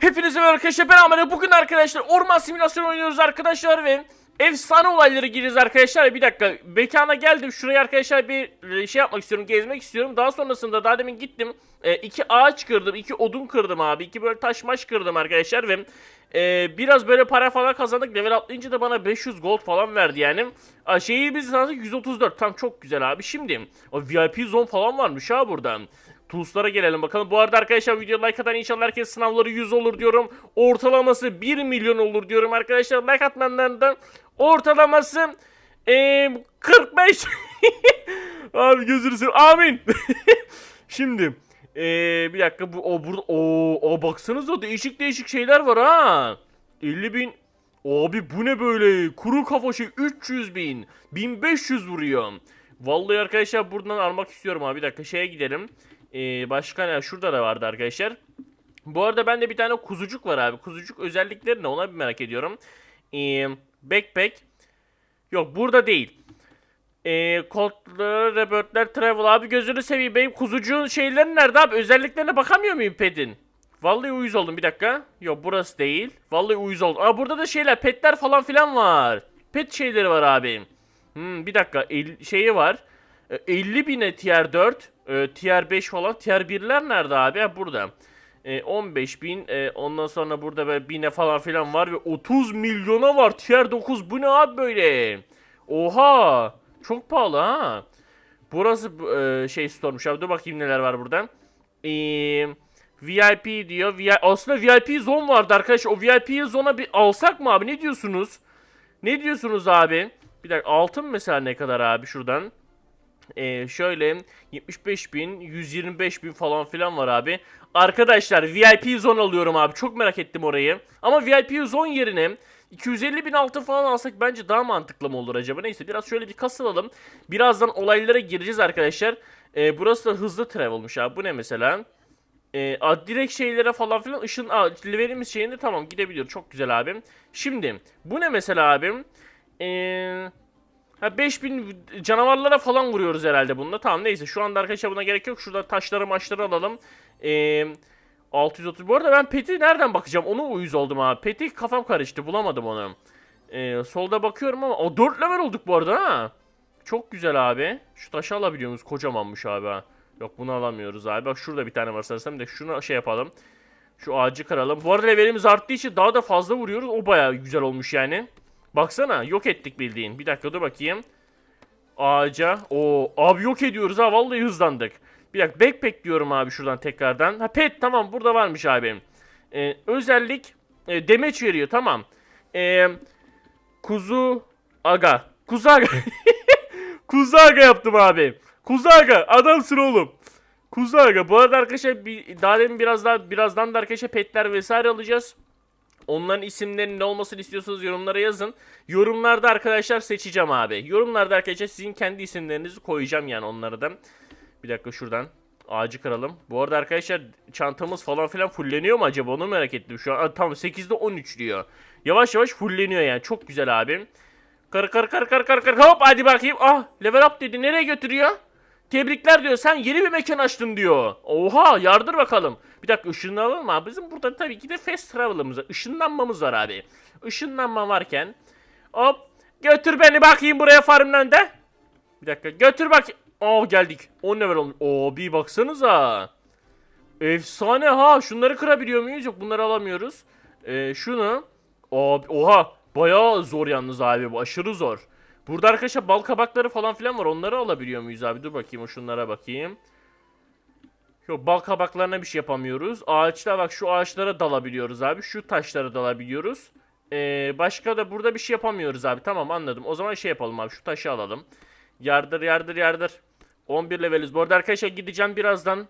Hepinize merhaba arkadaşlar ben Ahmet. Bugün arkadaşlar orman simülasyonu oynuyoruz arkadaşlar ve efsane olayları gireceğiz arkadaşlar. Bir dakika mekana geldim. Şuraya arkadaşlar bir e, şey yapmak istiyorum. Gezmek istiyorum. Daha sonrasında daha demin gittim. E, iki ağaç kırdım. iki odun kırdım abi. iki böyle taş maş kırdım arkadaşlar ve e, biraz böyle para falan kazandık. Level atlayınca da bana 500 gold falan verdi yani. Şeyi biz sandık 134. Tam çok güzel abi. Şimdi o VIP zone falan varmış ha burada. Tools'lara gelelim bakalım. Bu arada arkadaşlar video like atan inşallah herkes sınavları 100 olur diyorum. Ortalaması 1 milyon olur diyorum arkadaşlar. Like atmayanlardan ortalaması eee 45. Abi gözünü seveyim. Amin. Şimdi eee bir dakika bu o burada o o baksanıza değişik değişik şeyler var ha. 50 bin Abi bu ne böyle? Kuru kafa şey 300 bin. 1500 vuruyor. Vallahi arkadaşlar buradan almak istiyorum abi. Bir dakika şeye gidelim. Ee, başka ne? Şurada da vardı arkadaşlar. Bu arada bende bir tane kuzucuk var abi. Kuzucuk özellikleri ne? Ona bir merak ediyorum. Ee, backpack. Yok burada değil. Ee, kodlar, reportlar, travel abi gözünü seveyim benim kuzucuğun şeyleri nerede abi? Özelliklerine bakamıyor muyum pedin? Vallahi uyuz oldum bir dakika. Yok burası değil. Vallahi uyuz oldum. Aa burada da şeyler petler falan filan var. Pet şeyleri var abi. Hmm, bir dakika el, şeyi var. E, 50 bine tier 4, e, tier 5 falan. Tier 1'ler nerede abi? Ha, burada. E, 15 bin. e, ondan sonra burada böyle bine falan filan var ve 30 milyona var. Tier 9 bu ne abi böyle? Oha! Çok pahalı ha. Burası e, şey store'muş abi. Dur bakayım neler var burada. Eee... VIP diyor. Vi Aslında VIP zone vardı arkadaşlar. O VIP zone'a bir alsak mı abi? Ne diyorsunuz? Ne diyorsunuz abi? Bir dakika altın mesela ne kadar abi şuradan? Ee, şöyle 75 bin, 125 bin falan filan var abi. Arkadaşlar VIP zone alıyorum abi. Çok merak ettim orayı. Ama VIP zone yerine 250 bin altın falan alsak bence daha mantıklı mı olur acaba? Neyse biraz şöyle bir kasılalım. Birazdan olaylara gireceğiz arkadaşlar. Ee, burası da hızlı travel'mış abi. Bu ne mesela? E, a, direkt şeylere falan filan ışın a, levelimiz şeyinde tamam gidebiliyor. Çok güzel abim. Şimdi bu ne mesela abim? Eee Ha 5000 canavarlara falan vuruyoruz herhalde bununla. Tamam neyse şu anda arkadaşlar buna gerek yok. Şurada taşları maçları alalım. Ee, 630. Bu arada ben peti nereden bakacağım? Onu uyuz oldum abi. Peti kafam karıştı. Bulamadım onu. Ee, solda bakıyorum ama o 4 level olduk bu arada ha. Çok güzel abi. Şu taşı alabiliyor muyuz? Kocamanmış abi ha. Yok bunu alamıyoruz abi. Bak şurada bir tane var sanırsam. De şunu şey yapalım. Şu ağacı kıralım. Bu arada levelimiz arttığı için daha da fazla vuruyoruz. O bayağı güzel olmuş yani. Baksana yok ettik bildiğin. Bir dakika dur bakayım. Ağaca. O abi yok ediyoruz ha vallahi hızlandık. Bir dakika backpack diyorum abi şuradan tekrardan. Ha pet tamam burada varmış abi. Ee, özellik e, demeç veriyor tamam. Ee, kuzu aga. Kuzu aga. kuzu aga yaptım abi. Kuzu aga adamsın oğlum. Kuzu aga. Bu arada arkadaşlar daha demin biraz daha birazdan da arkadaşlar petler vesaire alacağız. Onların isimlerinin ne olmasını istiyorsanız yorumlara yazın. Yorumlarda arkadaşlar seçeceğim abi. Yorumlarda arkadaşlar sizin kendi isimlerinizi koyacağım yani onları da. Bir dakika şuradan ağacı kıralım. Bu arada arkadaşlar çantamız falan filan fulleniyor mu acaba onu merak ettim şu an. Aa, tamam 8'de 13 diyor. Yavaş yavaş fulleniyor yani çok güzel abi. Kır kır kır kır kır kır hop hadi bakayım. Ah level up dedi nereye götürüyor? Tebrikler diyor. Sen yeni bir mekan açtın diyor. Oha yardır bakalım. Bir dakika ışınlanalım mı? Bizim burada tabii ki de fast travel'ımız var. Işınlanmamız var abi. Işınlanma varken hop götür beni bakayım buraya farmdan da. Bir dakika götür bak. Oh geldik. 10 level olmuş. Oo bir baksanıza. Efsane ha. Şunları kırabiliyor muyuz? Yok bunları alamıyoruz. Ee, şunu. Abi, oha. Bayağı zor yalnız abi bu. Aşırı zor. Burada arkadaşlar bal kabakları falan filan var. Onları alabiliyor muyuz abi? Dur bakayım şunlara bakayım. Yok bal kabaklarına bir şey yapamıyoruz. Ağaçlar bak şu ağaçlara dalabiliyoruz abi. Şu taşlara dalabiliyoruz. Ee, başka da burada bir şey yapamıyoruz abi. Tamam anladım. O zaman şey yapalım abi. Şu taşı alalım. Yardır yardır yardır. 11 leveliz. Bu arada arkadaşlar gideceğim birazdan.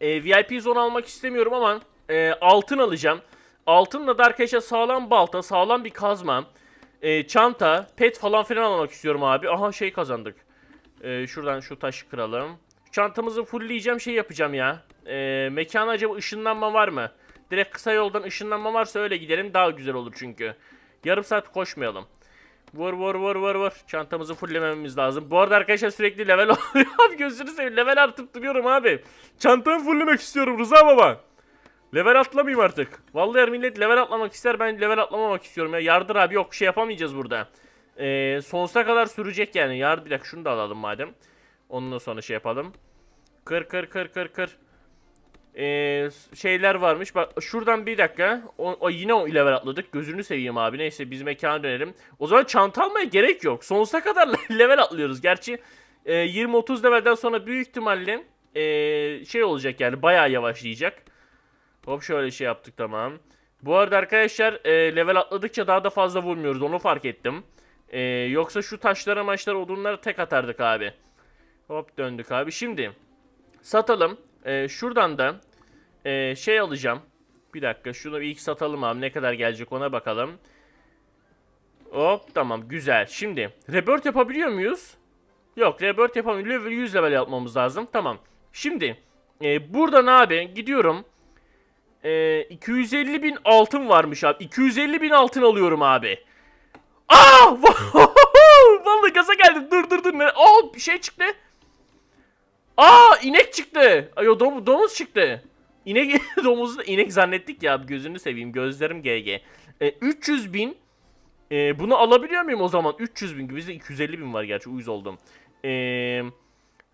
Ee, VIP zone almak istemiyorum ama e, altın alacağım. Altınla da arkadaşlar sağlam balta, sağlam bir kazma, e, çanta, pet falan filan almak istiyorum abi. Aha şey kazandık. E, şuradan şu taşı kıralım. Çantamızı fullleyeceğim şey yapacağım ya. E, mekana acaba ışınlanma var mı? Direkt kısa yoldan ışınlanma varsa öyle gidelim daha güzel olur çünkü. Yarım saat koşmayalım. Vur vur vur vur vur. Çantamızı fulllememiz lazım. Bu arada arkadaşlar sürekli level oluyor. abi gözünü seveyim level artıp duruyorum abi. Çantamı fulllemek istiyorum Rıza baba. Level atlamayayım artık. Vallahi millet level atlamak ister ben level atlamamak istiyorum ya. Yardır abi yok şey yapamayacağız burada. Ee, sonsuza kadar sürecek yani. Yard bir dakika şunu da alalım madem. Ondan sonra şey yapalım. Kır kır kır kır kır. Ee, şeyler varmış. Bak şuradan bir dakika. O, o yine o level atladık. Gözünü seveyim abi. Neyse biz mekana dönelim. O zaman çanta almaya gerek yok. Sonsuza kadar level atlıyoruz. Gerçi e, 20-30 levelden sonra büyük ihtimalle e, şey olacak yani bayağı yavaşlayacak. Hop şöyle şey yaptık tamam. Bu arada arkadaşlar e, level atladıkça daha da fazla vurmuyoruz. Onu fark ettim. E, yoksa şu taşlara maçlara odunları tek atardık abi. Hop döndük abi. Şimdi satalım. E, şuradan da e, şey alacağım. Bir dakika şunu ilk satalım abi. Ne kadar gelecek ona bakalım. Hop tamam güzel. Şimdi rebirth yapabiliyor muyuz? Yok rebirth yapamıyoruz. Level 100 level yapmamız lazım. Tamam. Şimdi e, buradan abi gidiyorum. E, 250 bin altın varmış abi. 250 bin altın alıyorum abi. Aa! Vallahi gaza geldim. Dur dur dur. Aa bir şey çıktı. Aa inek çıktı. Ay o dom- domuz çıktı. İnek domuzu da inek zannettik ya. Gözünü seveyim. Gözlerim GG. E, 300 bin. E, bunu alabiliyor muyum o zaman? 300 bin. Bizde 250 bin var gerçi. Uyuz oldum. E,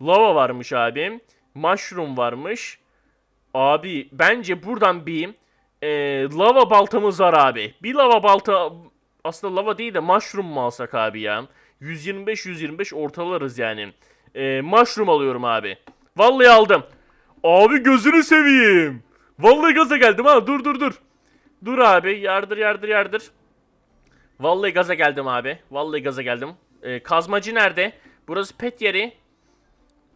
lava varmış abi. Mushroom varmış. Abi bence buradan bir e, lava baltamız var abi. Bir lava balta aslında lava değil de mushroom mu alsak abi ya? 125-125 ortalarız yani. E, mushroom alıyorum abi. Vallahi aldım. Abi gözünü seveyim. Vallahi gaza geldim ha. Dur dur dur. Dur abi. Yardır yardır yardır. Vallahi gaza geldim abi. Vallahi gaza geldim. E, kazmacı nerede? Burası pet yeri.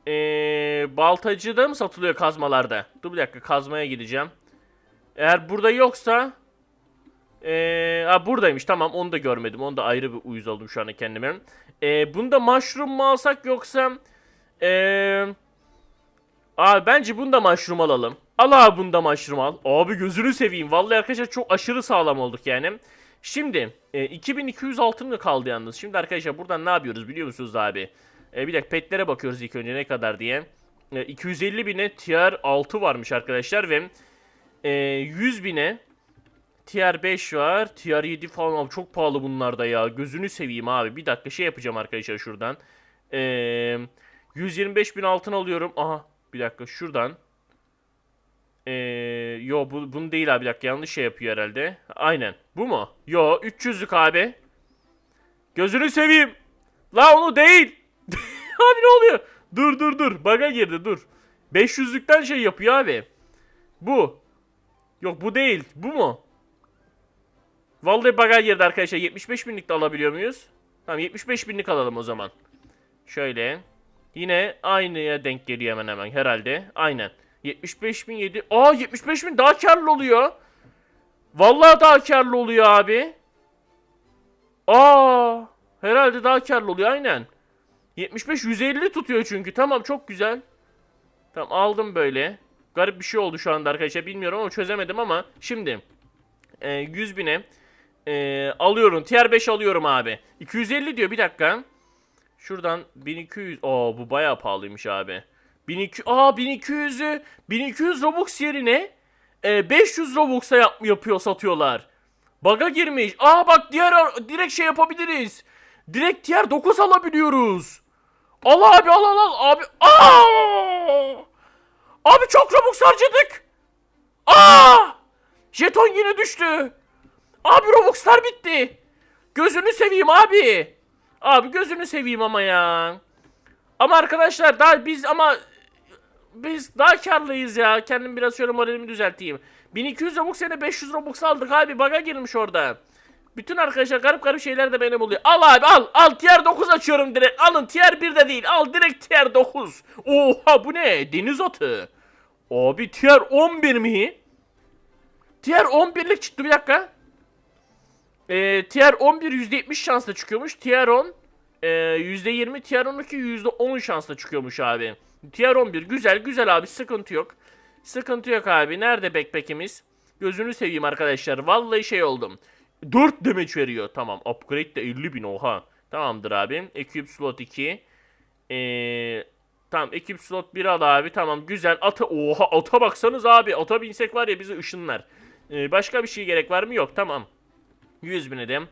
Ee, baltacıda mı satılıyor kazmalarda? Dur bir dakika kazmaya gideceğim. Eğer burada yoksa ee, ha buradaymış tamam onu da görmedim. Onu da ayrı bir uyuz oldum şu anda kendime. Ee, bunda mushroom mu alsak yoksa ee, Abi bence bunda mushroom alalım. Al abi bunda mushroom al. Abi gözünü seveyim. Vallahi arkadaşlar çok aşırı sağlam olduk yani. Şimdi e, 2200 altın mı kaldı yalnız? Şimdi arkadaşlar buradan ne yapıyoruz biliyor musunuz abi? E, bir dakika petlere bakıyoruz ilk önce ne kadar diye. E, 250 bine tier 6 varmış arkadaşlar ve e, 100 bine tier 5 var. Tier 7 falan abi çok pahalı bunlar da ya. Gözünü seveyim abi. Bir dakika şey yapacağım arkadaşlar şuradan. E, 125 bin altın alıyorum. Aha bir dakika şuradan. Ee, yo bu, bunu değil abi bir dakika yanlış şey yapıyor herhalde. Aynen. Bu mu? Yo 300'lük abi. Gözünü seveyim. La onu değil. abi ne oluyor? Dur dur dur. Baga girdi dur. 500'lükten şey yapıyor abi. Bu. Yok bu değil. Bu mu? Vallahi baga girdi arkadaşlar. 75 binlik de alabiliyor muyuz? Tamam 75 binlik alalım o zaman. Şöyle. Yine aynıya denk geliyor hemen hemen herhalde. Aynen. 75 bin 7. Aa 75 bin daha karlı oluyor. Vallahi daha karlı oluyor abi. Aa herhalde daha karlı oluyor aynen. 75 150 tutuyor çünkü. Tamam çok güzel. Tamam aldım böyle. Garip bir şey oldu şu anda arkadaşlar. Bilmiyorum ama çözemedim ama. Şimdi. E, 100 bine. E, alıyorum. Tier 5 alıyorum abi. 250 diyor bir dakika. Şuradan 1200. Aa bu bayağı pahalıymış abi. 1200. Aa 1200'ü 1200 Robux yerine e, 500 Robux'a yap, yapıyor satıyorlar. Baga girmiş. Aa bak diğer direkt şey yapabiliriz. Direkt tier 9 alabiliyoruz. Al abi al al al abi. Aa! Abi çok Robux harcadık. Aa! Jeton yine düştü. Abi Robux'lar bitti. Gözünü seveyim abi. Abi gözünü seveyim ama ya. Ama arkadaşlar daha biz ama biz daha karlıyız ya. Kendim biraz şöyle moralimi düzelteyim. 1200 Robux sene 500 Robux aldık abi. Baga girmiş orada. Bütün arkadaşlar garip garip şeyler de benim oluyor. Al abi al. Al tier 9 açıyorum direkt. Alın tier 1 de değil. Al direkt tier 9. Oha bu ne? Deniz atı. Abi tier 11 mi? Tier 11'lik çıktı bir dakika. Ee, tier 11 %70 şansla çıkıyormuş. Tier 10 e, %20, tier 12 %10 şansla çıkıyormuş abi. Tier 11 güzel güzel abi sıkıntı yok. Sıkıntı yok abi. Nerede backpack'imiz? Gözünü seveyim arkadaşlar. Vallahi şey oldum. 4 damage veriyor. Tamam. Upgrade de 50 bin oha. Tamamdır abi. Equip slot 2. Ee, Tamam ekip slot 1 al abi. Tamam güzel. Ata oha ata baksanız abi. Ata binsek var ya bizi ışınlar. Ee, başka bir şey gerek var mı? Yok tamam. 100 bin edim.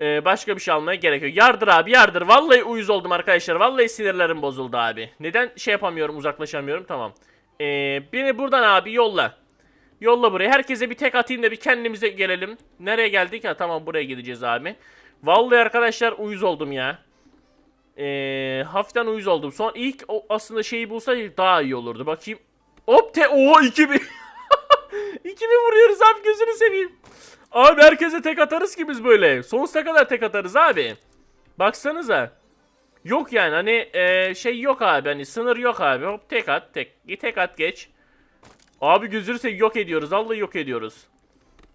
Ee, başka bir şey almaya gerek yok. Yardır abi yardır. Vallahi uyuz oldum arkadaşlar. Vallahi sinirlerim bozuldu abi. Neden şey yapamıyorum uzaklaşamıyorum tamam. Ee, beni buradan abi yolla. Yolla buraya. Herkese bir tek atayım da bir kendimize gelelim. Nereye geldik? Ha tamam buraya gideceğiz abi. Vallahi arkadaşlar uyuz oldum ya. Ee, hafiften uyuz oldum. Son ilk o aslında şeyi bulsaydık daha iyi olurdu. Bakayım. Hop te oha 2000. 2000 vuruyoruz abi gözünü seveyim. Abi herkese tek atarız ki biz böyle. Sonsuza kadar tek atarız abi. Baksanıza. Yok yani hani e, şey yok abi hani sınır yok abi. Hop tek at tek. Tek at geç. Abi seveyim yok ediyoruz. Vallahi yok ediyoruz.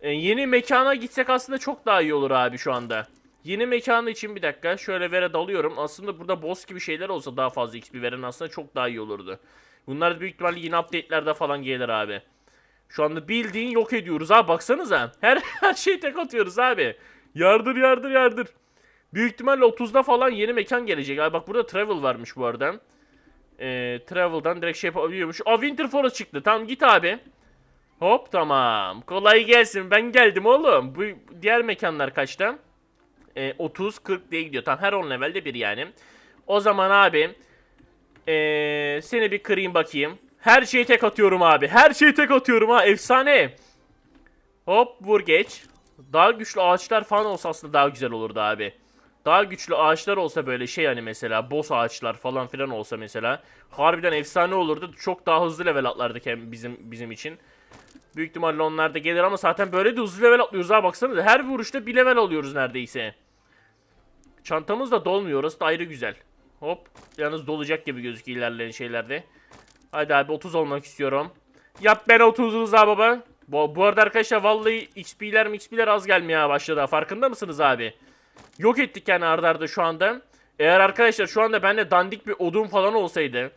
E, yeni mekana gitsek aslında çok daha iyi olur abi şu anda. Yeni mekanı için bir dakika şöyle vere dalıyorum. Aslında burada boss gibi şeyler olsa daha fazla XP veren aslında çok daha iyi olurdu. Bunlar büyük ihtimalle yeni update'lerde falan gelir abi. Şu anda bildiğin yok ediyoruz abi baksanıza. Her her şeyi tek atıyoruz abi. Yardır yardır yardır. Büyük ihtimalle 30'da falan yeni mekan gelecek. Abi bak burada travel varmış bu arada. Ee, travel'dan direkt şey yapabiliyormuş. Aa Winter Forest çıktı. Tamam git abi. Hop tamam. Kolay gelsin. Ben geldim oğlum. Bu diğer mekanlar kaçta? Ee, 30 40 diye gidiyor. Tam her 10 levelde bir yani. O zaman abi ee, seni bir kırayım bakayım. Her şeyi tek atıyorum abi. Her şeyi tek atıyorum ha. Efsane. Hop vur geç. Daha güçlü ağaçlar falan olsa aslında daha güzel olurdu abi. Daha güçlü ağaçlar olsa böyle şey hani mesela boss ağaçlar falan filan olsa mesela harbiden efsane olurdu. Çok daha hızlı level atlardık hem bizim bizim için. Büyük ihtimalle onlar da gelir ama zaten böyle de hızlı level atlıyoruz ha baksanıza. Her vuruşta bir level alıyoruz neredeyse. Çantamız da dolmuyor orası da ayrı güzel. Hop yalnız dolacak gibi gözüküyor ilerleyen şeylerde. Hadi abi 30 olmak istiyorum. Yap ben 30 Rıza baba. Bu, bu arada arkadaşlar vallahi XP'ler XP'ler az gelmeye başladı. Farkında mısınız abi? Yok ettik yani ardarda arda şu anda. Eğer arkadaşlar şu anda bende dandik bir odun falan olsaydı.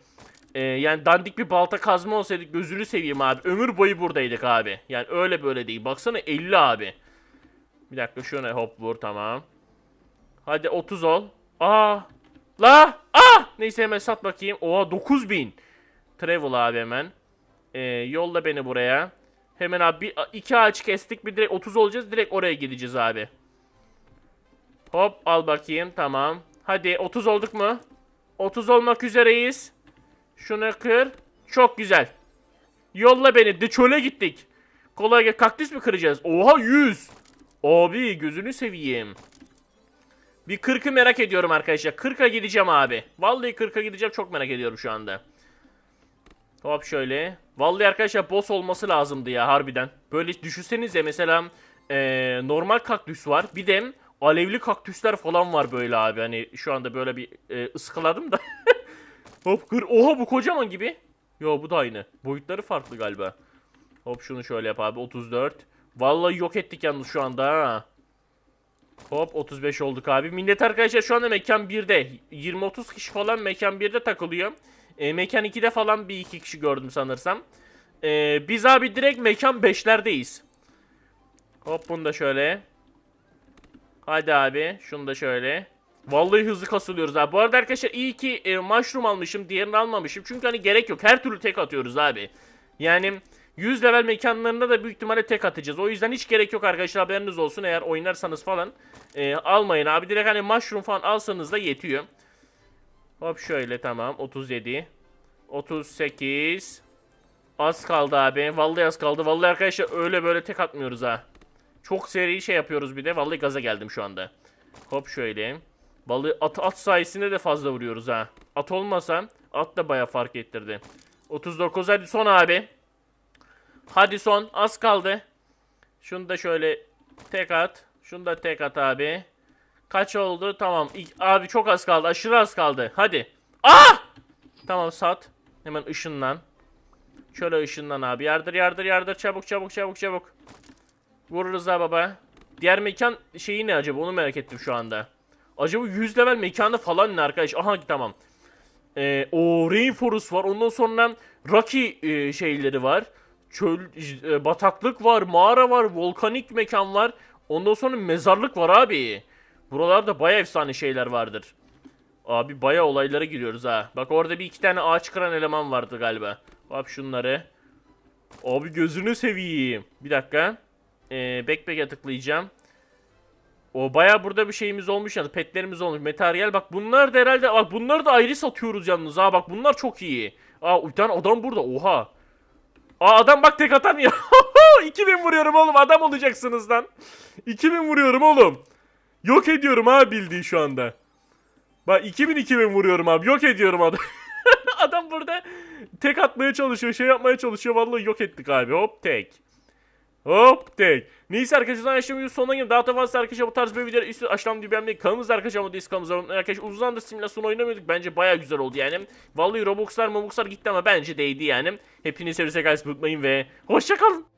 E, yani dandik bir balta kazma olsaydı gözünü seveyim abi. Ömür boyu buradaydık abi. Yani öyle böyle değil. Baksana 50 abi. Bir dakika şuna hop vur tamam. Hadi 30 ol. Aa. La. Ah. Neyse hemen sat bakayım. Oha 9000. Travel abi hemen. Ee, yolla beni buraya. Hemen abi iki ağaç kestik bir direkt 30 olacağız. Direkt oraya gideceğiz abi. Hop al bakayım tamam. Hadi 30 olduk mu? 30 olmak üzereyiz. Şunu kır. Çok güzel. Yolla beni. De çöle gittik. Kolay gel. Kaktüs mü kıracağız? Oha 100. Abi gözünü seveyim. Bir 40'ı merak ediyorum arkadaşlar. 40'a gideceğim abi. Vallahi 40'a gideceğim. Çok merak ediyorum şu anda. Hop şöyle. Vallahi arkadaşlar boss olması lazımdı ya harbiden. Böyle düşünsenize mesela ee, normal kaktüs var. Bir de alevli kaktüsler falan var böyle abi. Hani şu anda böyle bir e, ıskaladım da. Hop kır. Oha bu kocaman gibi. Yo bu da aynı. Boyutları farklı galiba. Hop şunu şöyle yap abi. 34. Vallahi yok ettik yalnız şu anda ha. Hop 35 olduk abi. Millet arkadaşlar şu anda mekan 1'de. 20-30 kişi falan mekan 1'de takılıyor. E, mekan 2'de falan bir iki kişi gördüm sanırsam. E, biz abi direkt mekan 5'lerdeyiz. Hop bunu da şöyle. Hadi abi şunu da şöyle. Vallahi hızlı kasılıyoruz abi. Bu arada arkadaşlar iyi ki e, mushroom almışım. Diğerini almamışım. Çünkü hani gerek yok. Her türlü tek atıyoruz abi. Yani 100 level mekanlarında da büyük ihtimalle tek atacağız. O yüzden hiç gerek yok arkadaşlar haberiniz olsun. Eğer oynarsanız falan e, almayın abi. Direkt hani mushroom falan alsanız da yetiyor. Hop şöyle tamam. 37. 38. Az kaldı abi. Vallahi az kaldı. Vallahi arkadaşlar öyle böyle tek atmıyoruz ha. Çok seri şey yapıyoruz bir de. Vallahi gaza geldim şu anda. Hop şöyle. Vallahi at, at sayesinde de fazla vuruyoruz ha. At olmasa at da baya fark ettirdi. 39 hadi son abi. Hadi son az kaldı. Şunu da şöyle tek at. Şunu da tek at abi. Kaç oldu? Tamam. İlk, abi çok az kaldı. Aşırı az kaldı. Hadi. Ah! Tamam sat. Hemen ışınlan. Şöyle ışınlan abi. Yardır yardır yardır. Çabuk çabuk çabuk çabuk. Vur Rıza baba. Diğer mekan şeyi ne acaba? Onu merak ettim şu anda. Acaba 100 level mekanı falan ne arkadaş? Aha tamam. Ee, o Rainforest var. Ondan sonra Rocky e, şeyleri var. Çöl, e, bataklık var, mağara var, volkanik mekan var. Ondan sonra mezarlık var abi. Buralarda baya efsane şeyler vardır. Abi baya olaylara giriyoruz ha. Bak orada bir iki tane ağaç kıran eleman vardı galiba. Hop şunları. Abi gözünü seveyim. Bir dakika. Ee, backpack'e tıklayacağım. O baya burada bir şeyimiz olmuş yani petlerimiz olmuş. Materyal bak bunlar da herhalde bak bunları da ayrı satıyoruz yalnız ha bak bunlar çok iyi. Aa bir tane adam burada oha. Aa adam bak tek atamıyor. 2000 vuruyorum oğlum adam olacaksınız lan. 2000 vuruyorum oğlum. Yok ediyorum ha bildiği şu anda. Bak 2000 2000 vuruyorum abi. Yok ediyorum adam. adam burada tek atmaya çalışıyor, şey yapmaya çalışıyor. Vallahi yok ettik abi. Hop tek. Hop tek. Neyse arkadaşlar yaşam videonun sonuna geldim. Daha da fazla arkadaşlar bu tarz bir videoları üstü aşağıdan diye beğenmeyi. Kanalımızda arkadaşlar ama değil kanalımıza abone olmayı. Arkadaşlar uzun zamandır simülasyon oynamıyorduk. Bence baya güzel oldu yani. Vallahi Robux'lar Mobux'lar gitti ama bence değdi yani. Hepinizi seviyorsak unutmayın ve hoşçakalın.